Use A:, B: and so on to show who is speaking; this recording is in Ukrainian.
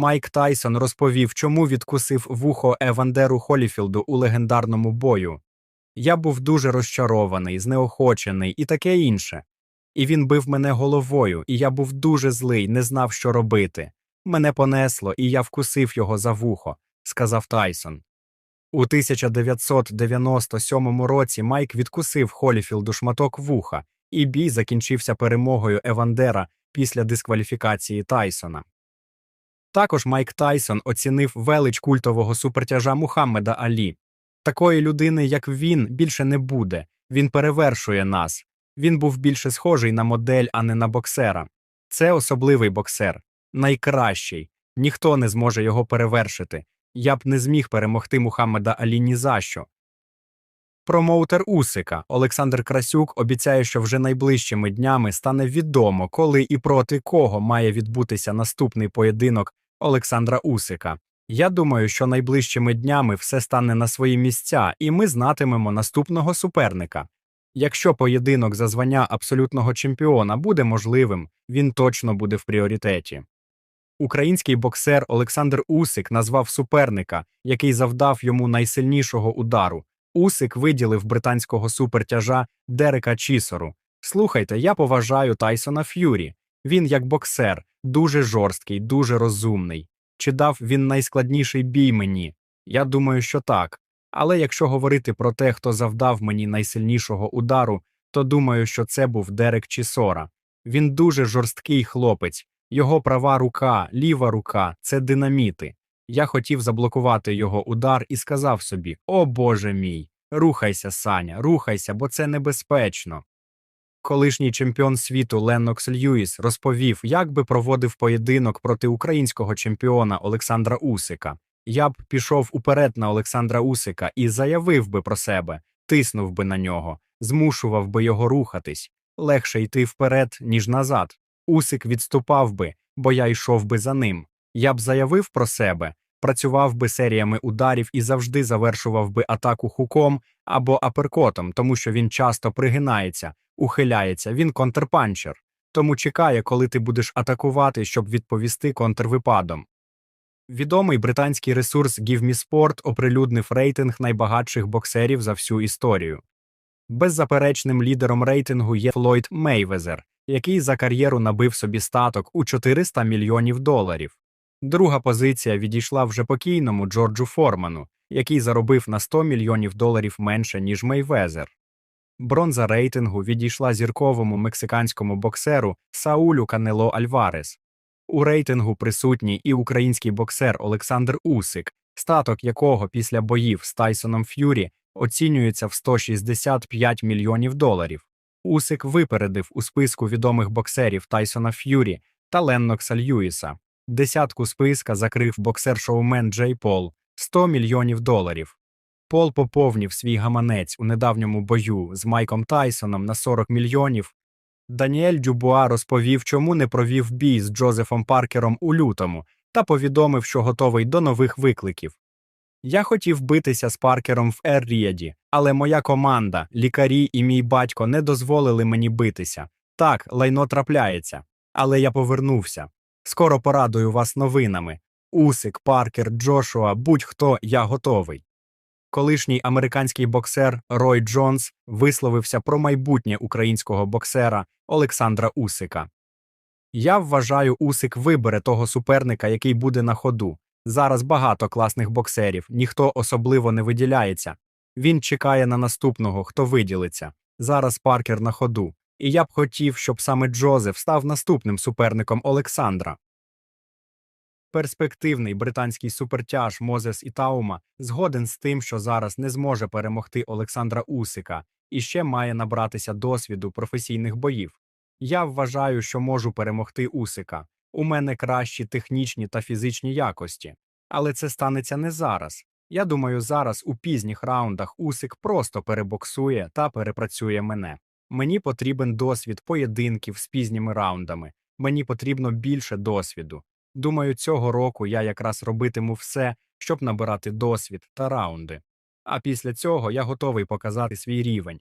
A: Майк Тайсон розповів, чому відкусив вухо Евандеру Холіфілду у легендарному бою. Я був дуже розчарований, знеохочений і таке інше. І він бив мене головою, і я був дуже злий, не знав, що робити. Мене понесло, і я вкусив його за вухо, сказав Тайсон. У 1997 році Майк відкусив Холіфілду шматок вуха, і бій закінчився перемогою Евандера після дискваліфікації Тайсона. Також Майк Тайсон оцінив велич культового супертяжа Мухаммеда Алі. Такої людини, як він, більше не буде. Він перевершує нас. Він був більше схожий на модель, а не на боксера. Це особливий боксер, найкращий. Ніхто не зможе його перевершити. Я б не зміг перемогти Мухаммеда Алі ні за що. Промоутер Усика Олександр Красюк обіцяє, що вже найближчими днями стане відомо, коли і проти кого має відбутися наступний поєдинок Олександра Усика. Я думаю, що найближчими днями все стане на свої місця, і ми знатимемо наступного суперника. Якщо поєдинок за звання абсолютного чемпіона буде можливим, він точно буде в пріоритеті. Український боксер Олександр Усик назвав суперника, який завдав йому найсильнішого удару. Усик виділив британського супертяжа Дерека Чісору. Слухайте, я поважаю Тайсона Ф'юрі. Він, як боксер, дуже жорсткий, дуже розумний. Чи дав він найскладніший бій мені? Я думаю, що так. Але якщо говорити про те, хто завдав мені найсильнішого удару, то думаю, що це був Дерек Чісора. Він дуже жорсткий хлопець, його права рука, ліва рука це динаміти. Я хотів заблокувати його удар і сказав собі: О Боже мій, рухайся, Саня, рухайся, бо це небезпечно. Колишній чемпіон світу Леннокс Льюіс розповів, як би проводив поєдинок проти українського чемпіона Олександра Усика. Я б пішов уперед на Олександра Усика і заявив би про себе, тиснув би на нього, змушував би його рухатись. Легше йти вперед, ніж назад. Усик відступав би, бо я йшов би за ним. Я б заявив про себе, працював би серіями ударів і завжди завершував би атаку хуком або аперкотом, тому що він часто пригинається, ухиляється, він контрпанчер, тому чекає, коли ти будеш атакувати, щоб відповісти контрвипадом. Відомий британський ресурс Give Me Sport оприлюднив рейтинг найбагатших боксерів за всю історію. Беззаперечним лідером рейтингу є Флойд Мейвезер, який за кар'єру набив собі статок у 400 мільйонів доларів. Друга позиція відійшла вже покійному Джорджу Форману, який заробив на 100 мільйонів доларів менше, ніж Мейвезер. Бронза рейтингу відійшла зірковому мексиканському боксеру Саулю Канело Альварес. У рейтингу присутній і український боксер Олександр Усик, статок якого після боїв з Тайсоном Ф'юрі оцінюється в 165 мільйонів доларів. Усик випередив у списку відомих боксерів Тайсона Ф'юрі та Леннокса Льюіса. Десятку списка закрив боксер-шоумен Джей Пол 100 мільйонів доларів. Пол поповнив свій гаманець у недавньому бою з Майком Тайсоном на 40 мільйонів. Даніель Дюбуа розповів, чому не провів бій з Джозефом Паркером у лютому, та повідомив, що готовий до нових викликів. Я хотів битися з Паркером в Ер-Ріаді, але моя команда, лікарі і мій батько не дозволили мені битися. Так, лайно трапляється. Але я повернувся. Скоро порадую вас новинами. Усик, Паркер, Джошуа, будь-хто я готовий. Колишній американський боксер Рой Джонс висловився про майбутнє українського боксера Олександра Усика. Я вважаю, Усик вибере того суперника, який буде на ходу. Зараз багато класних боксерів, ніхто особливо не виділяється. Він чекає на наступного, хто виділиться. Зараз Паркер на ходу. І я б хотів, щоб саме Джозеф став наступним суперником Олександра. Перспективний британський супертяж Мозес Ітаума згоден з тим, що зараз не зможе перемогти Олександра Усика і ще має набратися досвіду професійних боїв. Я вважаю, що можу перемогти Усика. У мене кращі технічні та фізичні якості. Але це станеться не зараз. Я думаю, зараз у пізніх раундах Усик просто перебоксує та перепрацює мене. Мені потрібен досвід поєдинків з пізніми раундами. Мені потрібно більше досвіду. Думаю, цього року я якраз робитиму все, щоб набирати досвід та раунди. А після цього я готовий показати свій рівень.